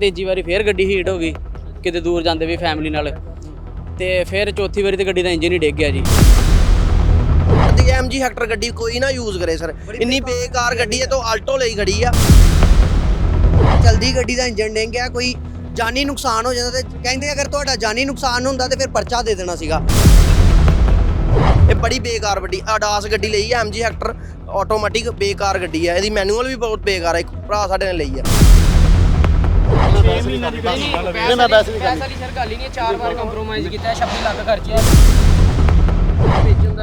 ਤੀਜੀ ਵਾਰੀ ਫੇਰ ਗੱਡੀ ਹੀਟ ਹੋ ਗਈ ਕਿਤੇ ਦੂਰ ਜਾਂਦੇ ਵੀ ਫੈਮਿਲੀ ਨਾਲ। ਤੇ ਫਿਰ ਚੌਥੀ ਵਾਰੀ ਤੇ ਗੱਡੀ ਦਾ ਇੰਜਨ ਹੀ ਡਿੱਗ ਗਿਆ ਜੀ। ਦੀ ਐਮਜੀ ਹੈਕਟਰ ਗੱਡੀ ਕੋਈ ਨਾ ਯੂਜ਼ ਕਰੇ ਸਰ। ਇੰਨੀ ਬੇਕਾਰ ਗੱਡੀ ਹੈ ਤਾਂ ਆਲਟੋ ਲਈ ਖੜੀ ਆ। ਚਲਦੀ ਗੱਡੀ ਦਾ ਇੰਜਨ ਡਿੰਗ ਗਿਆ ਕੋਈ ਜਾਨੀ ਨੁਕਸਾਨ ਹੋ ਜਾਂਦਾ ਤੇ ਕਹਿੰਦੇ ਅਗਰ ਤੁਹਾਡਾ ਜਾਨੀ ਨੁਕਸਾਨ ਹੁੰਦਾ ਤੇ ਫਿਰ ਪਰਚਾ ਦੇ ਦੇਣਾ ਸੀਗਾ। ਇਹ ਬੜੀ ਬੇਕਾਰ ਗੱਡੀ ਆਡਾਸ ਗੱਡੀ ਲਈ ਆ ਐਮਜੀ ਹੈਕਟਰ। ਆਟੋਮੈਟਿਕ ਬੇਕਾਰ ਗੱਡੀ ਹੈ ਇਹਦੀ ਮੈਨੂਅਲ ਵੀ ਬਹੁਤ ਬੇਕਾਰ ਹੈ ਇੱਕ ਭਰਾ ਸਾਡੇ ਨੇ ਲਈ ਆ ਨਹੀਂ ਮੈਂ ਵੈਸੇ ਵੀ ਪੈਸਾ ਲਈ ਸਰ ਗੱਲ ਹੀ ਨਹੀਂ ਚਾਰ ਵਾਰ ਕੰਪਰੋਮਾਈਜ਼ ਕੀਤਾ 26 ਲੱਖ ਖਰਚਿਆ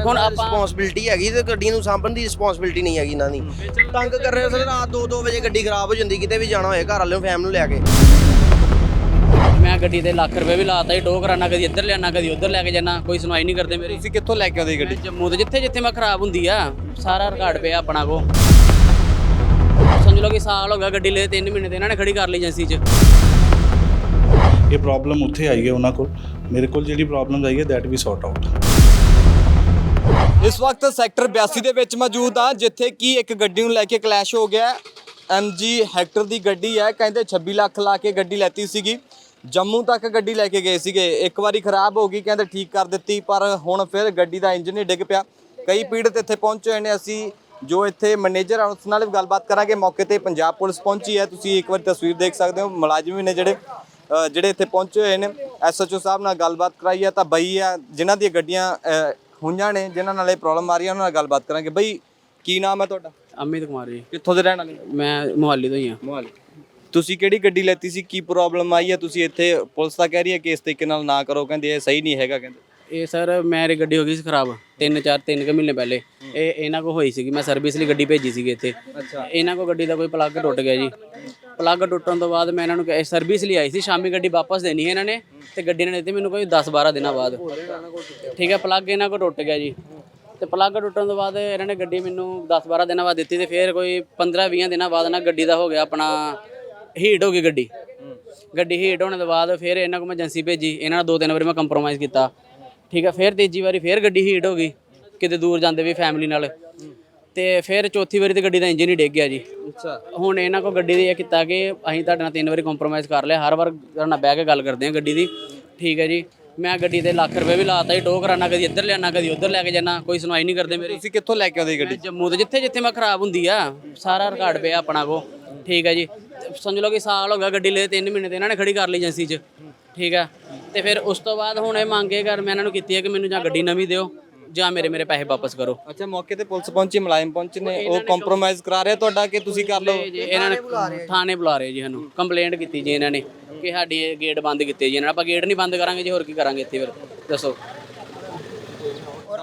ਹੁਣ ਆਪਾਂ ਰਿਸਪੌਂਸਿਬਿਲਟੀ ਹੈਗੀ ਤੇ ਗੱਡੀ ਨੂੰ ਸਾਂਭਣ ਦੀ ਰਿਸਪੌਂਸਿਬਿਲਟੀ ਨਹੀਂ ਹੈਗੀ ਇਹਨਾਂ ਦੀ। ਤੰਗ ਕਰ ਰਹੇ ਸਰ ਰਾਤ 2-2 ਵਜੇ ਗੱਡੀ ਖਰਾਬ ਹੋ ਜਾਂਦੀ ਕਿਤੇ ਵੀ ਜਾਣਾ ਹੋਏ ਘਰ ਵਾਲਿਆਂ ਫੈਮ ਨੂੰ ਲੈ ਕੇ। ਮੈਂ ਗੱਡੀ ਤੇ ਲੱਖ ਰੁਪਏ ਵੀ ਲਾਤਾ ਜੀ ਟੋ ਕਰਾਣਾ ਕਦੀ ਇੱਧਰ ਲਿਆਣਾ ਕਦੀ ਉੱਧਰ ਲੈ ਕੇ ਜਾਣਾ ਕੋਈ ਸੁਣਵਾਈ ਨਹੀਂ ਕਰਦੇ ਮੇਰੀ। ਤੁਸੀਂ ਕਿੱਥੋਂ ਲੈ ਕੇ ਆਉਂਦੇ ਗੱਡੀ? ਜੰਮੂ ਤੋਂ ਜਿੱਥੇ ਜਿੱਥੇ ਮੈਂ ਖਰਾਬ ਹੁੰਦੀ ਆ ਸਾਰਾ ਰਿਕਾਰਡ ਪਿਆ ਆਪਣਾ ਕੋ। ਲਓ ਕਿ ਸਾਲ ਹੋ ਗਿਆ ਗੱਡੀ ਲੈ 3 ਮਹੀਨੇ ਤੇ ਇਹਨਾਂ ਨੇ ਖੜੀ ਕਰ ਲਈ ਏਜੰਸੀ 'ਚ। ਇਹ ਪ੍ਰੋਬਲਮ ਉੱਥੇ ਆਈ ਹੈ ਉਹਨਾਂ ਕੋਲ। ਮੇਰੇ ਕੋਲ ਜਿਹੜੀ ਪ੍ਰੋਬਲਮ ਆਈ ਹੈ ਦੈਟ ਵੀ ਸੌਟ ਆਊਟ ਇਸ ਵਕਤ ਸੈਕਟਰ 82 ਦੇ ਵਿੱਚ ਮੌਜੂਦ ਆ ਜਿੱਥੇ ਕੀ ਇੱਕ ਗੱਡੀ ਨੂੰ ਲੈ ਕੇ ਕਲੈਸ਼ ਹੋ ਗਿਆ। ਐਮਜੀ ਹੈਕਟਰ ਦੀ ਗੱਡੀ ਹੈ ਕਹਿੰਦੇ 26 ਲੱਖ ਲਾ ਕੇ ਗੱਡੀ ਲੈਤੀ ਸੀਗੀ। ਜੰਮੂ ਤੱਕ ਗੱਡੀ ਲੈ ਕੇ ਗਏ ਸੀਗੇ। ਇੱਕ ਵਾਰੀ ਖਰਾਬ ਹੋ ਗਈ ਕਹਿੰਦੇ ਠੀਕ ਕਰ ਦਿੱਤੀ ਪਰ ਹੁਣ ਫਿਰ ਗੱਡੀ ਦਾ ਇੰਜਨ ਹੀ ਡਿੱਗ ਪਿਆ। ਕਈ ਪੀੜਤ ਇੱਥੇ ਪਹੁੰਚੇ ਨੇ। ਅਸੀਂ ਜੋ ਇੱਥੇ ਮੈਨੇਜਰ ਆ ਉਸ ਨਾਲ ਵੀ ਗੱਲਬਾਤ ਕਰਾਂਗੇ। ਮੌਕੇ ਤੇ ਪੰਜਾਬ ਪੁਲਿਸ ਪਹੁੰਚੀ ਹੈ। ਤੁਸੀਂ ਇੱਕ ਵਾਰੀ ਤਸਵੀਰ ਦੇਖ ਸਕਦੇ ਹੋ। ਮੁਲਾਜ਼ਮ ਵੀ ਨੇ ਜਿਹੜੇ ਜਿਹੜੇ ਇੱਥੇ ਪਹੁੰਚੇ ਹੋਏ ਨੇ। ਐਸਐਚਓ ਸਾਹਿਬ ਨਾਲ ਗੱਲਬਾਤ ਕਰਾਈ ਹੈ। ਤਾਂ ਬਈ ਆ ਜਿਨ੍ਹਾਂ ਦੀਆਂ ਗੱਡੀਆਂ ਹੋਈਆਂ ਨੇ ਜਿਨ੍ਹਾਂ ਨਾਲ ਇਹ ਪ੍ਰੋਬਲਮ ਆ ਰਹੀ ਹੈ ਉਹਨਾਂ ਨਾਲ ਗੱਲਬਾਤ ਕਰਾਂਗੇ। ਬਈ ਕੀ ਨਾਮ ਹੈ ਤੁਹਾਡਾ? ਅਮਿਤ ਕੁਮਾਰ ਜੀ। ਕਿੱਥੋਂ ਦੇ ਰਹਿਣ ਵਾਲੇ ਮੈਂ ਮੁਹਾਲੀ ਤੋਂ ਹੀ ਆ ਮੋਹਾਲੀ। ਤੁਸੀਂ ਕਿਹੜੀ ਗੱਡੀ ਲੈਤੀ ਸੀ? ਕੀ ਪ੍ਰੋਬਲਮ ਆਈ ਹੈ? ਤੁਸੀਂ ਇੱਥੇ ਪੁਲਿਸ ਤਾਂ ਕਹਿ ਰਹੀ ਹੈ ਕਿ ਇਸ ਤਰੀਕੇ ਨਾਲ ਨਾ ਕਰੋ। ਕਹਿੰਦੇ ਇਹ ਸਹੀ ਨਹੀਂ ਹੈਗਾ ਕਹਿੰਦੇ। ਇਹ ਸਰ ਮੇਰੀ ਗੱਡੀ ਹੋ ਗਈ ਸੀ ਖਰਾਬ ਤਿੰਨ ਚਾਰ ਤਿੰਨ ਕੁ ਮਹੀਨੇ ਪਹਿਲੇ। ਇਹ ਇਹਨਾਂ ਕੋ ਹੋਈ ਸੀਗੀ ਮੈਂ ਸਰਵਿਸ ਲਈ ਗੱਡੀ ਭੇਜੀ ਸੀਗੀ ਇੱਥੇ। ਅੱਛਾ। ਇਹਨਾਂ ਕੋ ਗੱਡੀ ਦਾ ਕੋਈ ਪਲੱਗ ਟੁੱਟ ਗਿਆ ਜੀ। ਪਲੱਗ ਟੁੱਟਣ ਤੋਂ ਬਾਅਦ ਮੈਂ ਇਹਨਾਂ ਨੂੰ ਕਿਹਾ ਸਰਵਿਸ ਲਈ ਆਈ ਸੀ ਸ਼ਾਮੀ ਗੱਡੀ ਵਾਪਸ ਦੇਣੀ ਹੈ ਇਹਨਾਂ ਨੇ ਤੇ ਗੱਡੀ ਨੇ ਦਿੱਤੀ ਮੈਨੂੰ ਕੋਈ 10 12 ਦਿਨਾਂ ਬਾਅਦ। ਠੀਕ ਹੈ ਪਲੱਗ ਇਹਨਾਂ ਕੋ ਟੁੱਟ ਗਿਆ ਜੀ। ਤੇ ਪਲੱਗ ਟੁੱਟਣ ਤੋਂ ਬਾਅਦ ਇਹਨਾਂ ਨੇ ਗੱਡੀ ਮੈਨੂੰ 10 12 ਦਿਨਾਂ ਬਾਅਦ ਦਿੱਤੀ ਤੇ ਫਿਰ ਕੋਈ 15 20 ਦਿਨਾਂ ਬਾਅਦ ਨਾ ਗੱਡੀ ਦਾ ਹੋ ਗਿਆ ਆਪਣਾ ਹੀਟ ਹੋ ਗਈ ਗੱਡੀ। ਗੱਡੀ ਹੀਟ ਹੋਣ ਤੋਂ ਬਾਅਦ ਫਿਰ ਇਹਨਾਂ ਕੋਲ ਮੈਂ ਏਜੰਸੀ ਭੇਜੀ। ਇਹਨਾਂ ਨਾਲ ਦੋ ਤਿੰਨ ਵਾਰੀ ਮੈਂ ਕੰਪਰੋਮਾਈਜ਼ ਕੀਤਾ। ਠੀਕ ਹੈ ਫਿਰ ਤੀਜੀ ਵਾਰੀ ਫਿਰ ਗੱਡੀ ਹੀਟ ਹੋ ਗਈ ਕਿਤੇ ਦੂਰ ਜਾਂਦੇ ਵੀ ਫੈਮਿਲੀ ਨਾਲ। ਤੇ ਫਿਰ ਚੌਥੀ ਵਾਰੀ ਤੇ ਗੱਡੀ ਦਾ ਇੰਜਨ ਹੀ ਡਿੱਗ ਗਿਆ ਜੀ। ਅੱਛਾ। ਹੁਣ ਇਹਨਾਂ ਕੋ ਗੱਡੀ ਦੀ ਇਹ ਕੀਤਾ ਕਿ ਅਸੀਂ ਤੁਹਾਡੇ ਨਾਲ ਤਿੰਨ ਵਾਰੀ ਕੰਪਰੋਮਾਈਜ਼ ਕਰ ਲਿਆ ਹਰ ਵਾਰ ਤੁਹਾਡੇ ਨਾਲ ਬਹਿ ਕੇ ਗੱਲ ਕਰਦੇ ਹਾਂ ਗੱਡੀ ਦੀ। ਠੀਕ ਹੈ ਜੀ। ਮੈਂ ਗੱਡੀ ਤੇ ਲੱਖ ਰੁਪਏ ਵੀ ਲਾਤਾ ਜੀ ਟੋ ਕਰਾਣਾ ਕਦੀ ਇੱਧਰ ਲਿਆਣਾ ਕਦੀ ਉੱਧਰ ਲੈ ਕੇ ਜਾਣਾ ਕੋਈ ਸੁਣਵਾਈ ਨਹੀਂ ਕਰਦੇ ਮੇਰੀ। ਤੁਸੀਂ ਕਿੱਥੋਂ ਲੈ ਕੇ ਆਉਂਦੇ ਗੱਡੀ? ਜੰਮੂ ਤੋਂ ਜਿੱਥੇ ਜਿੱਥੇ ਮੈਂ ਖਰਾਬ ਹੁੰਦੀ ਆ ਸਾਰਾ ਰਿਕਾਰਡ ਪਿਆ ਆਪਣਾ ਕੋ ਠੀਕ ਹੈ ਜੀ। ਸਮਝ ਲਓ ਕਿ ਸਾਲ ਹੋ ਗਿਆ ਗੱਡੀ ਲੈ 3 ਮਹੀਨੇ ਤੇ ਇਹਨਾਂ ਨੇ ਖੜੀ ਕਰ ਲਈ ਏਜੰਸੀ 'ਚ। ਠੀਕ ਹੈ ਤੇ ਫਿਰ ਉਸ ਤੋਂ ਬਾਅਦ ਹੁਣ ਇਹ ਮੰਗੇ ਕਰ ਮੈਂ ਇਹਨਾਂ ਨੂੰ ਕੀਤੀ ਹੈ ਕਿ ਮੈਨੂੰ ਜਾਂ ਗੱਡੀ ਨਵੀਂ ਦਿਓ ਜਾਂ ਮੇਰੇ ਮੇਰੇ ਪੈਸੇ ਵਾਪਸ ਕਰੋ। ਅੱਛਾ ਮੌਕੇ ਤੇ ਪੁਲਿਸ ਪਹੁੰਚੀ ਮੁਲਾਜ਼ਮ ਪਹੁੰਚੇ ਨੇ ਉਹ ਕੰਪਰੋਮਾਈਜ਼ ਕਰਾ ਰਿਹਾ ਤੁਹਾਡਾ ਕਿ ਤੁਸੀਂ ਕਰ ਲਓ? ਜੀ ਇਹਨਾਂ ਨੇ ਥਾਣੇ ਬੁਲਾ ਰਹੇ ਜੀ। ਸਾਨੂੰ ਕੰਪਲੇਂਟ ਕੀਤੀ ਜੀ ਇਹਨਾਂ ਨੇ ਕਿ ਸਾਡੀ ਇਹ ਗੇਟ ਬੰਦ ਕੀਤੇ ਜੀ ਇਹਨਾਂ ਨੇ। ਆਪਾਂ ਗੇਟ ਨਹੀਂ ਬੰਦ ਕਰਾਂਗੇ ਜੀ ਹੋਰ ਕੀ ਕਰਾਂਗੇ ਇੱਥੇ ਫਿਰ? ਦੱਸੋ।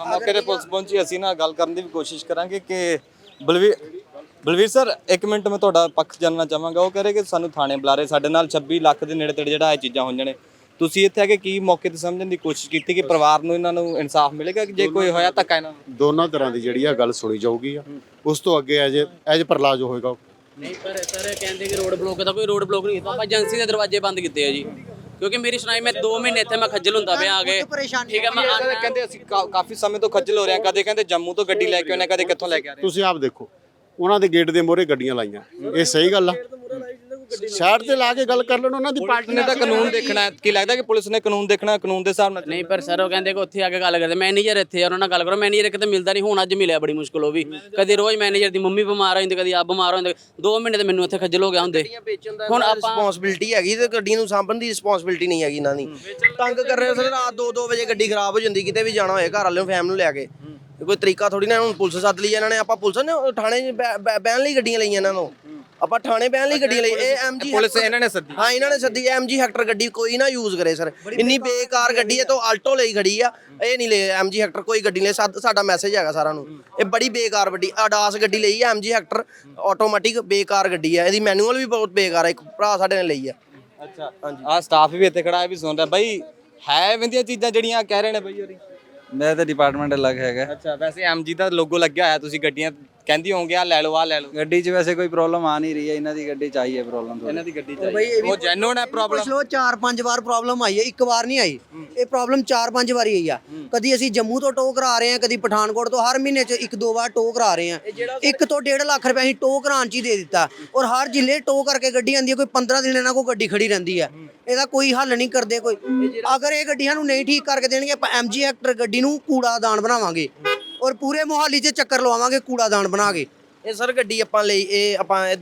ਮੌਕੇ ਤੇ ਪੁਲਿਸ ਪਹੁੰਚੀ ਅਸੀਂ ਨਾਲ ਗੱਲ ਕਰਨ ਦੀ ਵੀ ਕੋਸ਼ਿਸ਼ ਕਰਾਂਗੇ ਕਿ ਬਲਵੀਰ ਬਲਵੀਰ ਸਰ ਇੱਕ ਮਿੰਟ ਮੈਂ ਤੁਹਾਡਾ ਪੱਖ ਜਾਨਣਾ ਚਾਹਾਂਗਾ। ਉਹ ਕਹ ਰਹੇ ਕਿ ਸਾਨੂੰ ਥਾਣੇ ਬੁਲਾ ਰਹੇ ਸਾਡੇ ਨਾਲ 26 ਲੱਖ ਦੇ ਨੇੜੇ ਤੇੜੇ ਜਿਹੜਾ ਇਹ ਚੀਜ਼ਾਂ ਹੋਈਆਂ ਨੇ। ਤੁਸੀਂ ਇੱਥੇ ਆ ਕੇ ਕੀ ਮੌਕੇ ਤੇ ਸਮਝਣ ਦੀ ਕੋਸ਼ਿਸ਼ ਕੀਤੀ ਕਿ ਪਰਿਵਾਰ ਨੂੰ ਇਹਨਾਂ ਨੂੰ ਇਨਸਾਫ ਮਿਲੇਗਾ? ਕਿ ਜੇ ਕੋਈ ਹੋਇਆ ਧੱਕਾ ਇਹਨਾਂ ਨੂੰ? ਦੋਨਾਂ ਤਰ੍ਹਾਂ ਦੀ ਜਿਹੜੀ ਆ ਗੱਲ ਸੁਣੀ ਜਾਊਗੀ ਆ। ਉਸ ਤੋਂ ਅੱਗੇ ਐਜ ਐਜ ਪਰਲਾ ਜੋ ਹੋਏਗਾ। ਨਹੀਂ ਪਰ ਸਰ ਕਹਿੰਦੇ ਕਿ ਰੋਡ ਬਲੌਕ ਦਾ ਕੋਈ ਰੋਡ ਬਲੌਕ ਨਹੀਂ ਆਪਾਂ ਏਜੰਸੀ ਦੇ ਦਰਵਾਜ਼ੇ ਬੰਦ ਕੀਤੇ ਆ ਜੀ। ਕਿਉਂਕਿ ਮੇਰੀ ਸੁਣਾਈ ਮੈਂ 2 ਮਹੀਨੇ ਇੱਥੇ ਮੈਂ ਖੱਜਲ ਹੁੰਦਾ ਪਿਆ ਆ ਕੇ। ਠੀਕ ਹੈ ਮੈਂ ਆਉਣਾ- ਕਹਿੰਦੇ ਅਸੀਂ ਕਾਫੀ ਸਮੇਂ ਤੋਂ ਖੱਜਲ ਹੋ ਰਹੇ ਕਦੇ ਕਹਿੰਦੇ ਜੰਮੂ ਤੋਂ ਗੱਡੀ ਲੈ ਕੇ ਆਉਂਦੇ ਹਾਂ, ਕਦੇ ਕਿੱਥੋਂ ਲੈ ਕੇ ਆ ਰਹੇ ਤੁਸੀਂ ਆਪ ਦੇਖੋ। ਉਹਨਾਂ ਦੇ ਗੇਟ ਦੇ ਮੋਹਰੇ ਗੱਡੀਆਂ ਲਾਈਆਂ। ਇਹ ਸਹੀ ਗੱਲ ਆ। ਸਾਈਡ ਤੇ ਲਾ ਕੇ ਗੱਲ ਕਰ ਲੈਣ ਉਹਨਾਂ ਦੀ ਪਾਰਟੀ ਨੇ ਤਾਂ ਕਾਨੂੰਨ ਦੇਖਣਾ ਹੈ। ਕੀ ਲੱਗਦਾ ਕਿ ਪੁਲਿਸ ਨੇ ਕਾਨੂੰਨ ਦੇਖਣਾ ਕਾਨੂੰਨ ਦੇ ਹਿਸਾਬ ਨਾਲ ਨਹੀਂ ਪਰ ਸਰ ਉਹ ਕਹਿੰਦੇ ਕਿ ਉੱਥੇ ਆ ਕੇ ਗੱਲ ਕਰਦੇ। ਮੈਨੇਜਰ ਇੱਥੇ ਆ, ਉਹਨਾਂ ਨਾਲ ਗੱਲ ਕਰੋ। ਮੈਨੇਜਰ ਇੱਕ ਤਾਂ ਮਿਲਦਾ ਨਹੀਂ। ਹੁਣ ਅੱਜ ਮਿਲਿਆ ਬੜੀ ਮੁਸ਼ਕਲ ਉਹ ਵੀ। ਕਦੀ ਰੋਜ਼ ਮੈਨੇਜਰ ਦੀ ਮੰਮੀ ਬਿਮਾਰ ਹੋ ਜਾਂਦੀ ਕਦੀ ਆਪ ਬਿਮਾਰ ਹੋ ਜਾਂਦੇ। 2 ਮਹੀਨੇ ਤੇ ਮੈਨੂੰ ਇੱਥੇ ਖੱਜਲ ਹੋ ਗਿਆ ਹੁੰਦੇ। ਹੁਣ ਆਪਾਂ ਰਿਸਪੌਂਸਿਬਿਲਟੀ ਹੈਗੀ ਤੇ ਗੱਡੀ ਨੂੰ ਸਾਂਭਣ ਦੀ ਰਿਸਪੌਂਸਿਬਿਲਟੀ ਨਹੀਂ ਹੈਗੀ ਇਹਨਾਂ ਦੀ। ਤੰਗ ਕਰ ਰਹੇ ਸਰ ਰਾਤ 2-2 ਵਜੇ ਗੱਡੀ ਖਰਾਬ ਹੋ ਜਾਂਦੀ ਕਿਤੇ ਵੀ ਜਾਣਾ ਹੋਏ ਘਰ ਵਾਲਿਆਂ ਫੈਮ ਨੂੰ ਲੈ ਕੇ। ਇਹ ਕੋਈ ਤਰੀਕਾ ਥੋੜੀ ਨਾ ਹੁਣ ਪੁਲਿਸ ਸੱਦ ਲਈ ਇਹਨਾਂ ਨੇ ਆਪਾਂ ਪੁਲਿਸ ਨੇ ਥਾਣੇ ਬਹਿਣ ਲਈ ਗੱਡੀਆਂ ਲਈਆਂ ਇਹਨਾਂ ਨੂੰ। ਆਪਾਂ ਥਾਣੇ ਬਹਿਣ ਲਈ ਗੱਡੀਆਂ ਲਈ ਇਹ ਐਮਜੀ ਪੁਲਿਸ ਇਹਨਾਂ ਨੇ ਸੱਦੀ। ਹਾਂ ਇਹਨਾਂ ਨੇ ਸੱਦੀ। ਐਮਜੀ ਹੈਕਟਰ ਗੱਡੀ ਕੋਈ ਨਾ ਯੂਜ਼ ਕਰੇ ਸਰ। ਇੰਨੀ ਬੇਕਾਰ ਗੱਡੀ ਹੈ ਤਾਂ ਆਲਟੋ ਲਈ ਖੜੀ ਆ। ਇਹ ਨਹੀਂ ਲੈ ਐਮਜੀ ਹੈਕਟਰ ਕੋਈ ਗੱਡੀ ਨਹੀਂ ਸਾਡ- ਮੈਸੇਜ ਹੈਗਾ ਸਾਰਿਆਂ ਨੂੰ। ਇਹ ਬੜੀ ਬੇਕਾਰ ਗੱਡੀ ਆਡਾਸ ਗੱਡੀ ਲਈ ਆ ਐਮਜੀ ਹੈਕਟਰ। ਆਟੋਮੈਟਿਕ ਬੇਕਾਰ ਗੱਡੀ ਆ। ਇਹਦੀ ਮੈਨੂਅਲ ਵੀ ਬਹੁਤ ਬੇਕਾਰ ਹੈ ਇੱਕ ਭਰਾ ਸਾਡੇ ਨੇ ਲਈ ਆ। ਅੱਛਾ। ਆ ਸਟਾਫ ਵੀ ਇੱਥੇ ਖੜਾ ਹੈ ਵੀ ਸੁਣ ਰਿਹਾ ਬਾਈ ਹੈ ਵਿੰਦੀਆਂ ਚੀਜ਼ਾਂ ਜਿਹੜੀਆਂ ਕਹਿ ਰਹੇ ਨੇ ਬਈ ਹੋਰੀ। ਮੇਰਾ ਤਾਂ ਡਿਪਾਰਟਮੈਂਟ ਅਲੱਗ ਹੈਗਾ। ਅੱਛਾ ਵੈਸੇ ਐਮਜੀ ਦਾ ਲੋਗੋ ਲੱਗਿਆ ਹੋਇਆ ਤੁਸੀਂ ਗੱਡੀਆਂ ਕਹਿੰਦੀ ਹੋਣਗੇ ਆ ਲੈ ਲਓ ਆ ਲੈ ਲਓ। ਗੱਡੀ 'ਚ ਵੈਸੇ ਕੋਈ ਪ੍ਰੋਬਲਮ ਆ ਨਹੀਂ ਰਹੀ ਹੈ ਇਹਨਾਂ ਦੀ ਗੱਡੀ 'ਚ ਆਈ ਹੈ ਪ੍ਰੋਬਲਮ ਇਹਨਾਂ ਦੀ ਗੱਡੀ ਬਈ ਇਹ ਵੀ ਉਹ ਜੈਨੂਨ ਹੈ ਪ੍ਰੋਬਲਮ ਚਾਰ ਪੰਜ ਵਾਰ ਪ੍ਰੋਬਲਮ ਆਈ ਹੈ ਇੱਕ ਵਾਰ ਨਹੀਂ ਆਈ। ਇਹ ਪ੍ਰੋਬਲਮ ਚਾਰ ਪੰਜ ਵਾਰੀ ਆਈ ਆ। ਕਦੀ ਅਸੀਂ ਜੰਮੂ ਤੋਂ ਟੋ ਕਰਾ ਰਹੇ ਹਾਂ ਕਦੀ ਪਠਾਨਕੋਟ ਤੋਂ ਹਰ ਮਹੀਨੇ 'ਚ ਇੱਕ ਦੋ ਵਾਰ ਟੋ ਕਰਾ ਰਹੇ ਹਾਂ। ਇੱਕ ਤੋਂ 1.5 ਲੱਖ ਰੁਪਏ ਅਸੀਂ ਟੋ ਕਰਾਉਣ 'ਚ ਹੀ ਦੇ ਦਿੱਤਾ। ਔਰ ਹਰ ਜ਼ਿਲ੍ਹੇ ਟੋ ਕਰਕੇ ਗੱਡੀ ਆਂਦੀ ਹੈ ਕੋਈ 15 ਦਿਨ ਇਹਨਾਂ ਕੋਲ ਗੱਡੀ ਖੜੀ ਰਹਿੰਦੀ ਹੈ। ਇਹਦਾ ਕੋਈ ਹੱਲ ਨਹੀਂ ਕਰਦੇ ਕੋਈ। ਅਗਰ ਇਹ ਗੱਡੀਆਂ ਨੂੰ ਨਹੀਂ ਠੀਕ ਕਰਕੇ ਦੇਣਗੇ ਆਪਾਂ ਐਮਜੀ ਹੈਕਟਰ ਗੱਡੀ ਨੂੰ ਕੂੜਾਦਾਨ ਬਣਾਵਾਂਗੇ। ਔਰ ਪੂਰੇ ਮੁਹਾਲੀ 'ਚ ਚੱਕਰ ਲਵਾਵਾਂਗੇ ਕੂੜਾਦਾਨ ਬਣਾ ਕੇ। ਇਹ ਸਰ ਗੱਡੀ ਆਪਾਂ ਲਈ ਇਹ ਆਪਾਂ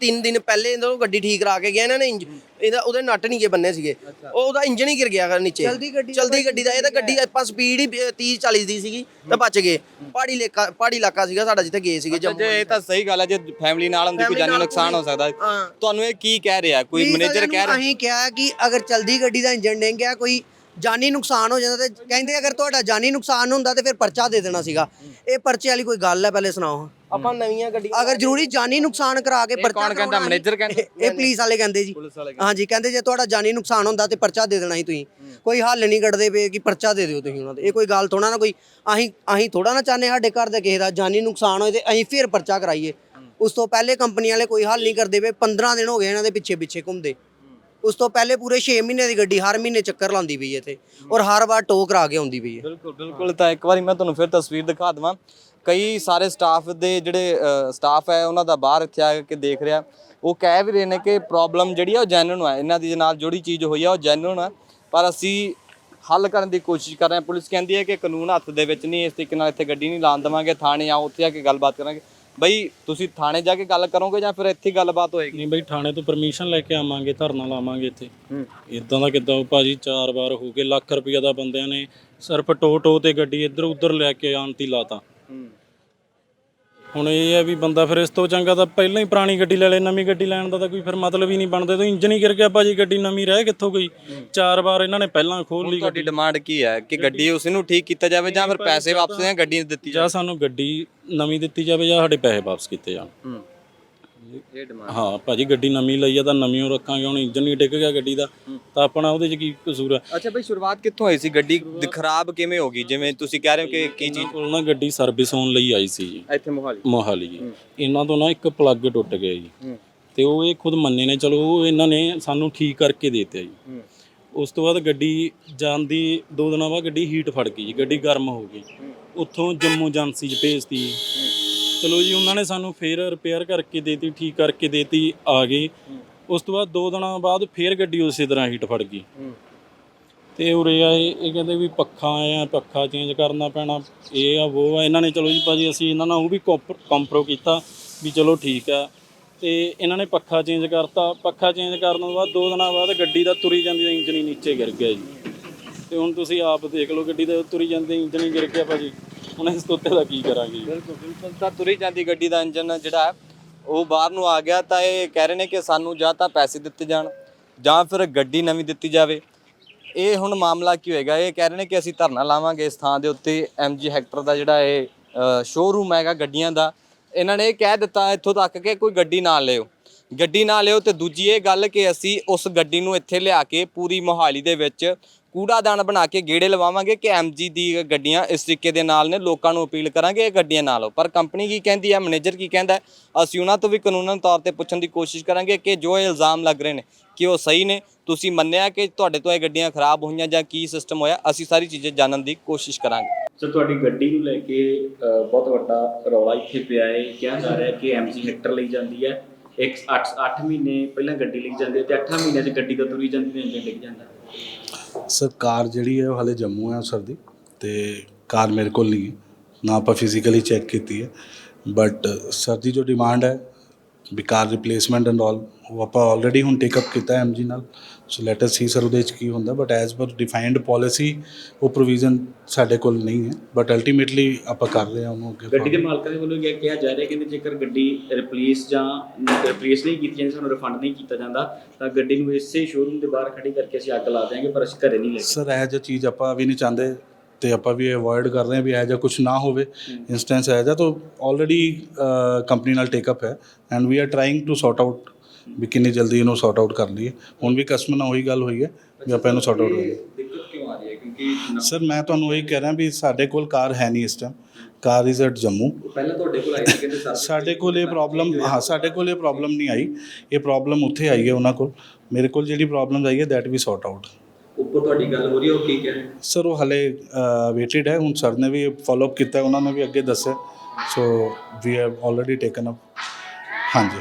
ਤਿੰਨ ਦਿਨ ਪਹਿਲੇ ਇਹਨਾਂ ਨੂੰ ਗੱਡੀ ਠੀਕ ਕਰਾ ਕੇ ਗਿਆ ਇਹਨਾਂ ਨੇ ਇੰਜ- ਇਹਦਾ ਉਹਦੇ ਨਟ ਨਹੀਂ ਗੇ ਬੰਨੇ ਸੀਗੇ। ਉਹ ਉਹਦਾ ਇੰਜਨ ਹੀ ਗਿਰ ਗਿਆ ਗਾ ਨੀਚੇ। ਚਲਦੀ ਗੱਡੀ ਦਾ ਚਲਦੀ ਗੱਡੀ ਦਾ ਇਹ ਤਾਂ ਗੱਡੀ ਆਪਾਂ ਸਪੀਡ ਹੀ 30 40 ਦੀ ਸੀਗੀ ਤਾਂ ਬਚ ਗਏ। ਪਹਾੜੀ ਇਲਾਕਾ ਪਹਾੜੀ ਇਲਾਕਾ ਸੀਗਾ ਸਾਡਾ ਜਿੱਥੇ ਗਏ ਸੀਗੇ ਜੰਮੂ ਜੇ ਇਹ ਤਾਂ ਸਹੀ ਗੱਲ ਹੈ ਜੇ ਫੈਮਿਲੀ ਨਾਲ ਹੁੰਦੀ ਕੋਈ Family ਜਾਨੀ ਨਾਲ ਨੁਕਸਾਨ ਹੋ ਸਕਦਾ। ਹਾਂ। ਤੁਹਾਨੂੰ ਇਹ ਕੀ ਕਹਿ ਰਿਹਾ? ਕੋਈ ਮੈਨੇਜਰ ਕਹਿ ਰਿਹਾ? ਅਸੀਂ ਕਿਹਾ ਕਿ ਅਗਰ ਚਲਦੀ ਗੱਡੀ ਦਾ ਇੰਜਨ ਡਿੰਗ ਗਿਆ ਕੋਈ ਜਾਨੀ ਨੁਕਸਾਨ ਹੋ ਜਾਂਦਾ ਤੇ ਕਹਿੰਦੇ ਅਗਰ ਤੁਹਾਡਾ ਜਾਨੀ ਨੁਕਸਾਨ ਹੁੰਦਾ ਤੇ ਫਿਰ ਪਰਚਾ ਦੇ ਦੇਣਾ ਸੀਗਾ। ਇਹ ਪਰਚੇ ਵਾਲੀ ਕੋਈ ਗੱਲ ਹੈ ਪਹਿਲੇ ਸੁਣਾਓ। ਆਪਾਂ ਨਵੀਆਂ ਗੱਡੀਆਂ ਅਗਰ ਜ਼ਰੂਰੀ ਜਾਨੀ ਨੁਕਸਾਨ ਕਰਾ ਕੇ ਪਰਚਾ ਕੌਣ ਕਹਿੰਦਾ? ਮੈਨੇਜਰ ਕਹਿੰਦਾ? ਇਹ ਪੁਲਿਸ ਵਾਲੇ ਕਹਿੰਦੇ ਜੀ। ਹਾਂਜੀ ਕਹਿੰਦੇ ਜੇ ਤੁਹਾਡਾ ਜਾਨੀ ਨੁਕਸਾਨ ਹੁੰਦਾ ਤੇ ਪਰਚਾ ਦੇ ਦੇਣਾ ਸੀ ਤੁਸੀਂ। ਕੋਈ ਹੱਲ ਨਹੀਂ ਕੱਢਦੇ ਪਏ ਕਿ ਪਰਚਾ ਦੇ ਦਿਓ ਤੁਸੀਂ ਉਹਨਾਂ ਦੇ। ਇਹ ਕੋਈ ਗੱਲ ਥੋੜਾ ਨਾ ਕੋਈ ਅਸੀਂ ਅਸੀਂ ਥੋੜਾ ਨਾ ਚਾਹੁੰਦੇ ਸਾਡੇ ਘਰ ਦੇ ਕਿਸੇ ਦਾ ਜਾਨੀ ਨੁਕਸਾਨ ਹੋਏ ਤੇ ਅਸੀਂ ਫਿਰ ਪਰਚਾ ਕਰਾਈਏ। ਉਸ ਤੋਂ ਪਹਿਲੇ ਕੰਪਨੀ ਵਾਲੇ ਕੋਈ ਹੱਲ ਨਹੀਂ ਕਰਦੇ ਪਏ। 15 ਦਿਨ ਹੋ ਗਏ ਇਹਨਾਂ ਦੇ ਪਿੱਛੇ ਪਿੱਛੇ ਘੁੰਮਦੇ। ਉਸ ਤੋਂ ਪਹਿਲੇ ਪੂਰੇ 6 ਮਹੀਨੇ ਦੀ ਗੱਡੀ ਹਰ ਮਹੀਨੇ ਚੱਕਰ ਲਾਉਂਦੀ ਪਈ ਹੈ ਇੱਥੇ ਔਰ ਹਰ ਵਾਰ ਟੋ ਕਰਾ ਕੇ ਆਉਂਦੀ ਪਈ ਹੈ। ਬਿਲਕੁਲ ਬਿਲਕੁਲ। ਤਾਂ ਇੱਕ ਵਾਰੀ ਮੈਂ ਤੁਹਾਨੂੰ ਫਿਰ ਤਸਵੀਰ ਦਿਖਾ ਦਵਾਂ। ਕਈ ਸਾਰੇ ਸਟਾਫ ਦੇ ਜਿਹੜੇ ਸਟਾਫ ਹੈ, ਉਹਨਾਂ ਦਾ ਬਾਹਰ ਇੱਥੇ ਆ ਕੇ ਦੇਖ ਰਿਹਾ। ਉਹ ਕਹਿ ਵੀ ਰਹੇ ਨੇ ਕਿ ਪ੍ਰੋਬਲਮ ਜਿਹੜੀ ਆ ਉਹ ਜੈਨੂਨ ਹੈ ਇਹਨਾਂ ਦੀ ਨਾਲ ਜਿਹੜੀ ਚੀਜ਼ ਹੋਈ ਆ, ਉਹ ਜੈਨੂਨ ਹੈ ਪਰ ਅਸੀਂ ਹੱਲ ਕਰਨ ਦੀ ਕੋਸ਼ਿਸ਼ ਕਰ ਰਹੇ ਹਾਂ। ਪੁਲਿਸ ਕਹਿੰਦੀ ਹੈ ਕਿ ਕਾਨੂੰਨ ਹੱਥ ਦੇ ਵਿੱਚ ਨਹੀਂ, ਇਸ ਤਰੀਕੇ ਨਾਲ ਇੱਥੇ ਗੱਡੀ ਨਹੀਂ ਲਾਉਣ ਦੇਵਾਂਗੇ, ਥਾਣੇ ਆਓ, ਉੱਥੇ ਆ ਕੇ ਗੱਲਬਾਤ ਕਰਾਂਗੇ। ਬਈ ਤੁਸੀਂ ਥਾਣੇ ਜਾ ਕੇ ਗੱਲ ਕਰੋਗੇ ਜਾਂ ਫਿਰ ਇੱਥੇ ਹੀ ਗੱਲਬਾਤ ਹੋਏਗੀ? ਨਹੀਂ ਬਈ ਥਾਣੇ ਤੋਂ ਪਰਮਿਸ਼ਨ ਲੈ ਕੇ ਆਵਾਂਗੇ ਧਰਨਾ ਲਾਵਾਂਗੇ ਇੱਥੇ। ਇਦਾਂ ਦਾ ਕਿੱਦਾਂ ਭਾਜੀ ਚਾਰ ਵਾਰ ਹੋ ਗਏ ਲੱਖ ਰੁਪਈਆ ਦਾ ਬੰਦਿਆਂ ਨੇ ਸਿਰਫ ਟੋ ਟੋ ਤੇ ਗੱਡੀ ਇੱਧਰ ਉੱਧਰ ਲੈ ਕੇ ਆਂਤੀ ਲਾਤਾ। ਹੁਣ ਇਹ ਹੈ ਵੀ ਬੰਦਾ ਫਿਰ ਇਸ ਤੋਂ ਚੰਗਾ ਤਾਂ ਪਹਿਲਾਂ ਹੀ ਪੁਰਾਣੀ ਗੱਡੀ ਲੈ ਲੈ ਨਵੀਂ ਗੱਡੀ ਲੈਣ ਦਾ ਤਾਂ ਕੋਈ ਫਿਰ ਮਤਲਬ ਹੀ ਨਹੀਂ ਬਣਦਾ। ਤਾਂ ਇੰਜਨ ਹੀ ਗਿਰ ਗਿਆ ਭਾਜੀ ਗੱਡੀ ਨਵੀਂ ਰਹਿ ਕਿੱਥੋਂ ਗਈ? ਚਾਰ ਵਾਰ ਇਹਨਾਂ ਨੇ ਪਹਿਲਾਂ ਖੋਲ ਲਈ ਤੁਹਾਡੀ ਡਿਮਾਂਡ ਕੀ ਹੈ? ਕਿ ਗੱਡੀ ਉਸ ਨੂੰ ਠੀਕ ਕੀਤਾ ਜਾਵੇ ਜਾਂ ਫਿਰ ਪੈਸੇ ਵਾਪਸ ਜਾਂ ਗੱਡੀ ਦਿੱਤੀ ਜਾਂ ਸਾਨੂੰ ਗੱਡੀ ਨਵੀਂ ਦਿੱਤੀ ਜਾਵੇ ਜਾਂ ਸਾਡੇ ਪੈਸੇ ਵਾਪਸ ਕੀਤੇ ਜਾਣ। ਜਾਵੇ ਇਹ ਡਿਮਾਂਡ ਹਾਂ ਭਾਜੀ ਗੱਡੀ ਨਵੀਂ ਲਈ ਆ ਤਾਂ ਨਵੀਂ ਓ ਰੱਖਾਂਗੇ ਹੁਣ ਇੰਜਨ ਹੀ ਡਿੱਗ ਗਿਆ ਗੱਡੀ ਦਾ ਤਾਂ ਆਪਣਾ ਉਹਦੇ 'ਚ ਕੀ ਕਸੂਰ ਆ? ਅੱਛਾ ਬਈ ਸ਼ੁਰੂਆਤ ਕਿੱਥੋਂ ਹੋਈ ਸੀ? ਗੱਡੀ ਦ- ਖਰਾਬ ਕਿਵੇਂ ਹੋ ਗਈ? ਜਿਵੇਂ ਤੁਸੀਂ ਕਹਿ ਰਹੇ ਹੋ ਕਿ ਕੀ ਚੀਜ਼ ਕੋਲ ਨਾ ਗੱਡੀ ਸਰਵਿਸ ਹੋਣ ਲਈ ਆਈ ਸੀ ਜੀ। ਇੱਥੇ ਮੋਹਾਲੀ। ਮੋਹਾਲੀ ਜੀ। ਇਹਨਾਂ ਤੋਂ ਨਾ ਇੱਕ ਪਲੱਗ ਟੁੱਟ ਗਿਆ ਜੀ। ਤੇ ਉਹ ਇਹ ਖੁਦ ਮੰਨੇ ਨੇ ਚਲੋ ਉਹ ਇਹਨਾਂ ਨੇ ਸਾਨੂੰ ਠੀਕ ਕਰਕੇ ਦੇ ਦਿੱਤਾ ਜੀ। ਉਸ ਤੋਂ ਬਾਅਦ ਗੱਡੀ ਜਾਂਦੀ ਦੋ ਦਿਨਾਂ ਬਾਅਦ ਗੱਡੀ ਹੀਟ ਫੜ ਗਈ ਜੀ। ਗੱਡੀ ਗਰਮ ਹੋ ਗਈ। ਉੱਥੋਂ ਜੰਮੂ ਏਜੰਸੀ 'ਚ ਭੇਜਤੀ। ਚਲੋ ਜੀ ਉਹਨਾਂ ਨੇ ਸਾਨੂੰ ਫੇਰ ਰਿਪੇਅਰ ਕਰਕੇ ਦੇਤੀ ਠੀਕ ਕਰਕੇ ਦੇਤੀ ਆ ਗਏ। ਉਸ ਤੋਂ ਬਾਅਦ ਦੋ ਦਿਨਾਂ ਬਾਅਦ ਫੇਰ ਗੱਡੀ ਉਸੇ ਤਰ੍ਹਾਂ ਹੀਟ ਫੜ ਗਈ। ਤੇ ਉਰੇ ਆਏ ਇਹ ਕਹਿੰਦੇ ਵੀ ਪੱਖਾ ਆਇਆ ਪੱਖਾ ਚੇਂਜ ਕਰਨਾ ਪੈਣਾ ਇਹ ਆ ਉਹ ਆ ਇਹਨਾਂ ਨੇ ਚਲੋ ਜੀ ਭਾਜੀ ਅਸੀਂ ਇਹਨਾਂ ਨਾਲ ਉਹ ਵੀ ਕੰਪਰੋ ਕੀਤਾ ਵੀ ਚਲੋ ਠੀਕ ਆ। ਤੇ ਇਹਨਾਂ ਨੇ ਪੱਖਾ ਚੇਂਜ ਕਰਤਾ ਪੱਖਾ ਚੇਂਜ ਕਰਨ ਤੋਂ ਬਾਅਦ ਦੋ ਦਿਨਾਂ ਬਾਅਦ ਗੱਡੀ ਦਾ ਤੁਰੀ ਜਾਂਦੀ ਦਾ ਇੰਜਨ ਹੀ ਨੀਚੇ ਗਿਰ ਗਿਆ ਜੀ। ਤੇ ਹੁਣ ਤੁਸੀਂ ਆਪ ਦੇਖ ਲਓ ਗੱਡੀ ਦਾ ਤੁਰੀ ਜਾਂਦੀ ਇੰਜਨ ਹੀ ਗਿਰ ਗਿਆ ਭਾਜੀ। ਹੁਣ ਇਸ ਤੋਂ ਉੱਤੇ ਦਾ ਕੀ ਕਰਾਂਗੇ ਜੀ? ਬਿਲਕੁਲ ਬਿਲਕੁਲ। ਤਾਂ ਤੁਰੀ ਜਾਂਦੀ ਗੱਡੀ ਦਾ ਇੰਜਨ ਜਿਹੜਾ ਹੈ, ਉਹ ਬਾਹਰ ਨੂੰ ਆ ਗਿਆ ਤਾਂ ਇਹ ਕਹਿ ਰਹੇ ਨੇ ਕਿ ਸਾਨੂੰ ਜਾਂ ਤਾਂ ਪੈਸੇ ਦਿੱਤੇ ਜਾਣ ਜਾਂ ਫਿਰ ਗੱਡੀ ਨਵੀਂ ਦਿੱਤੀ ਜਾਵੇ। ਇਹ ਹੁਣ ਮਾਮਲਾ ਕੀ ਹੋਏਗਾ? ਇਹ ਕਹਿ ਰਹੇ ਨੇ ਕਿ ਅਸੀਂ ਧਰਨਾ ਲਾਵਾਂਗੇ ਇਸ ਥਾਂ ਦੇ ਉੱਤੇ। ਐਮਜੀ ਹੈਕਟਰ ਦਾ ਜਿਹੜਾ ਇਹ ਸ਼ੋਰੂਮ ਹੈਗਾ ਗੱਡੀਆਂ ਦਾ ਇਹਨਾਂ ਨੇ ਇਹ ਕਹਿ ਦਿੱਤਾ ਇੱਥੋਂ ਤੱਕ ਕਿ ਕੋਈ ਗੱਡੀ ਨਾ ਲਿਓ। ਗੱਡੀ ਨਾ ਲਿਓ ਤੇ ਦੂਜੀ ਇਹ ਗੱਲ ਕਿ ਅਸੀਂ ਉਸ ਗੱਡੀ ਨੂੰ ਇੱਥੇ ਲਿਆ ਕੇ ਪੂਰੀ ਮੋਹਾਲੀ ਦੇ ਵਿੱਚ ਕੂੜਾਦਾਨ ਬਣਾ ਕੇ ਗੇੜੇ ਲਵਾਵਾਂਗੇ ਕਿ ਐਮਜੀ ਦੀ ਗੱਡੀਆਂ ਇਸ ਤਰੀਕੇ ਦੇ ਨਾਲ ਨੇ, ਲੋਕਾਂ ਨੂੰ ਅਪੀਲ ਕਰਾਂਗੇ ਇਹ ਗੱਡੀਆਂ ਨਾ ਲਓ ਪਰ ਕੰਪਨੀ ਕੀ ਕਹਿੰਦੀ ਹੈ ਮੈਨੇਜਰ ਕੀ ਕਹਿੰਦਾ ਅਸੀਂ ਉਹਨਾਂ ਤੋਂ ਵੀ ਕਾਨੂੰਨ ਤੌਰ ਤੇ ਪੁੱਛਣ ਦੀ ਕੋਸ਼ਿਸ਼ ਕਰਾਂਗੇ ਕਿ ਜੋ ਇਹ ਇਲਜ਼ਾਮ ਲੱਗ ਰਹੇ ਨੇ, ਕਿ ਉਹ ਸਹੀ ਨੇ। ਤੁਸੀਂ ਮੰਨਿਆ ਕਿ ਤੁਹਾਡੇ ਤੋਂ ਇਹ ਗੱਡੀਆਂ ਖਰਾਬ ਹੋਈਆਂ ਜਾਂ ਕੀ ਸਿਸਟਮ ਹੋਇਆ, ਅਸੀਂ ਸਾਰੀ ਚੀਜ਼ਾਂ ਜਾਣਨ ਦੀ ਕੋਸ਼ਿਸ਼ ਕਰਾਂਗੇ। ਸਰ, ਤੁਹਾਡੀ ਗੱਡੀ ਨੂੰ ਲੈ ਕੇ ਬਹੁਤ ਵੱਡਾ ਰੌਲਾ ਇੱਥੇ ਪਿਆ ਹੈ। ਕਿਹਾ ਜਾ ਰਿਹਾ ਕਿ ਐਮਜੀ ਹੈਕਟਰ ਲਈ ਜਾਂਦੀ ਹੈ। ਇੱਕ 8 8 ਮਹੀਨੇ ਪਹਿਲਾਂ ਗੱਡੀ ਲਈ ਜਾਂਦੀ ਹੈ ਤੇ 8 ਮਹੀਨਿਆਂ 'ਚ ਗੱਡੀ ਤਾਂ ਤੁਰੀ ਜਾਂਦੀ ਹੈ ਇੰਜਨ ਡਿੱਗ ਜਾਂਦਾ ਸਰ ਕਾਰ ਜਿਹੜੀ ਹੈ ਉਹ ਹਾਲੇ ਜੰਮੂ ਹੈ ਸਰ ਦੀ ਤੇ ਕਾਰ ਮੇਰੇ ਕੋਲ ਨਹੀਂ ਹੈ। ਨਾ ਆਪਾਂ ਫਿਜ਼ੀਕਲੀ ਚੈੱਕ ਕੀਤੀ ਹੈ। ਬਟ ਸਰ ਦੀ ਜੋ ਡਿਮਾਂਡ ਹੈ ਵੀ ਕਾਰ ਰਿਪਲੇਸਮੈਂਟ ਐਂਡ ਆਲ ਉਹ ਆਪਾਂ ਆਲਰੇਡੀ ਹੁਣ ਟੇਕ ਅਪ ਕੀਤਾ ਹੈ ਐਮਜੀ ਨਾਲ। ਸੋ ਲੈਟ ਅਸ ਸੀ ਸਰ ਉਹਦੇ ਵਿੱਚ ਕੀ ਹੁੰਦਾ। But as per defined policy ਉਹ ਪ੍ਰੋਵੀਜ਼ਨ ਸਾਡੇ ਕੋਲ ਨਹੀਂ ਹੈ। ਬਟ ਅਲਟੀਮੇਟਲੀ ਆਪਾਂ ਕਰ ਰਹੇ ਹਾਂ ਉਹਨੂੰ ਅੱਗੇ ਗੱਡੀ ਦੇ। ਮਾਲਕਾਂ ਦੇ ਵੱਲੋਂ ਇਹ ਕਿਹਾ ਜਾ ਰਿਹਾ ਕਿ ਜੇਕਰ ਗੱਡੀ ਰਿਪਲੇਸ ਜਾਂ ਰਿਪਲੇਸ ਨਹੀਂ ਕੀਤੀ ਜਾਂਦੀ ਸਾਨੂੰ ਰਿਫੰਡ ਨਹੀਂ ਕੀਤਾ ਜਾਂਦਾ ਤਾਂ ਗੱਡੀ ਨੂੰ ਇਸੇ ਸ਼ੋਰੂਮ ਦੇ ਬਾਹਰ ਖੜੀ ਕਰਕੇ ਅਸੀਂ ਅੱਗ ਲਾ ਦਿਆਂਗੇ ਪਰ ਅਸੀਂ ਘਰੇ ਨਹੀਂ ਲੈ ਸਰ ਇਹ ਜਿਹਾ ਚੀਜ਼ ਆਪਾਂ ਵੀ ਨਹੀਂ ਚਾਹੁੰਦੇ। ਤੇ ਆਪਾਂ ਵੀ ਅਵੋਇਡ ਕਰ ਰਹੇ ਹਾਂ ਵੀ ਇਹ ਜਿਹਾ ਕੁਝ ਨਾ ਹੋਵੇ। ਇੰਸਟੈਂਸ ਹੈ ਜਿਹਾ ਤਾਂ ਆਲਰੇਡੀ ਕੰਪਨੀ ਨਾਲ ਟੇਕ ਅਪ ਹੈ and we are trying to sort out ਵੀ ਕਿੰਨੀ ਜਲਦੀ ਇਹਨੂੰ ਸੌਟ ਆਊਟ ਕਰ ਲਈਏ। ਹੁਣ ਵੀ ਕਸਟਮਰ ਨਾਲ ਉਹੀ ਗੱਲ ਹੋਈ ਹੈ ਵੀ ਆਪਾਂ ਇਹਨੂੰ ਸੌਟ ਆਊਟ ਕਰੀਏ ਦਿੱਕਤ ਕਿਉਂ ਆ ਰਹੀ ਹੈ? ਕਿਉਂਕਿ ਸਰ ਮੈਂ ਤੁਹਾਨੂੰ ਇਹ ਕਹਿ ਰਿਹਾ ਵੀ ਸਾਡੇ ਕੋਲ ਕਾਰ ਹੈ ਨਹੀਂ ਇਸ time car is at Jammu. ਪਹਿਲਾਂ ਤੁਹਾਡੇ ਕੋਲ ਆਈ ਸੀ ਕਹਿੰਦੇ ਸਾਡੇ ਕੋਲ ਇਹ ਪ੍ਰੋਬਲਮ ਹਾਂ। ਸਾਡੇ ਕੋਲ ਇਹ ਪ੍ਰੋਬਲਮ ਨਹੀਂ ਆਈ। ਇਹ ਪ੍ਰੋਬਲਮ ਉੱਥੇ ਆਈ ਹੈ ਉਹਨਾਂ ਕੋਲ। ਮੇਰੇ ਕੋਲ ਜਿਹੜੀ ਪ੍ਰੋਬਲਮ ਆਈ ਹੈ ਦੈਟ ਵੀ ਸੌਟ ਆਊਟ ਉਹ ਤੁਹਾਡੀ ਗੱਲ ਹੋ ਰਹੀ ਹੈ, ਉਹ ਕੀ ਕਹਿ? ਰਹੇ ਸਰ ਉਹ ਹਲੇ ਵੇਟਡ ਹੈ। ਹੁਣ ਸਰ ਨੇ ਵੀ ਫਾਲੋ ਅਪ ਕੀਤਾ, ਉਹਨਾਂ ਨੇ ਵੀ ਅੱਗੇ ਦੱਸਿਆ। So we have already taken up ਹਾਂਜੀ।